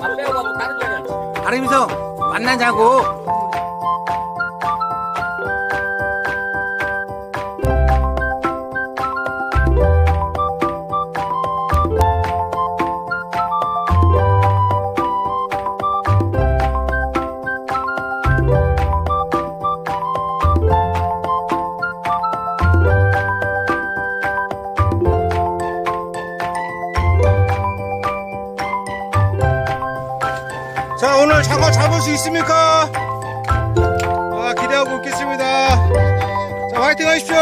밥 빼가고 다른 자리 앉지. 아름이성 만나자고 자 오늘 장어 잡을 수 있습니까? 아, 기대하고 있겠습니다. 자 화이팅 하십시오.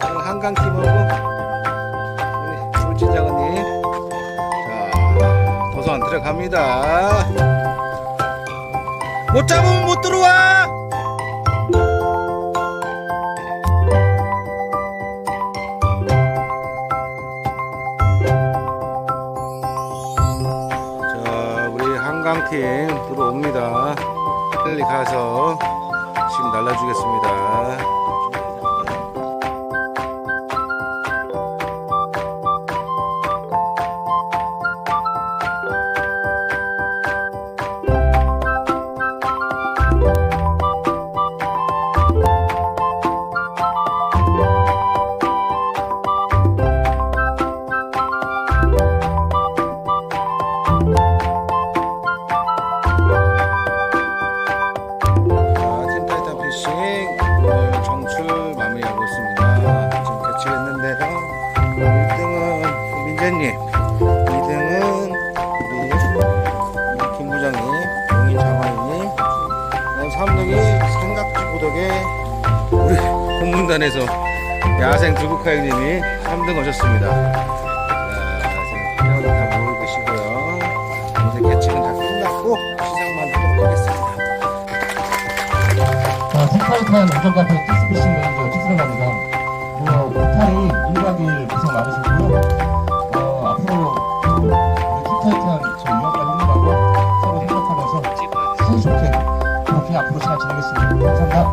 자, 한강팀하고 우리 울진장어님. 자 도선 들어갑니다. 못 잡으면 못 들어와 한강팀 들어옵니다. 빨리 가서 지금 날라주겠습니다. 1등은 민재님, 2등은 우리 김 부장님, 용인 그다음 3등이 삼각지 보덕의 우리 공문단에서 야생 두부카 형님이 3등 오셨습니다. 색깔탄 운전카페 티스피싱 매니저 티스러갑니다. 타이탄 저 유학과 형님하고 서로 협력하면서 사이좋게 그렇게 앞으로 잘 지내겠습니다. 감사합니다.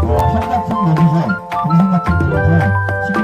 그리고 어, 형 같은 매니저, 동생 같은 매니저,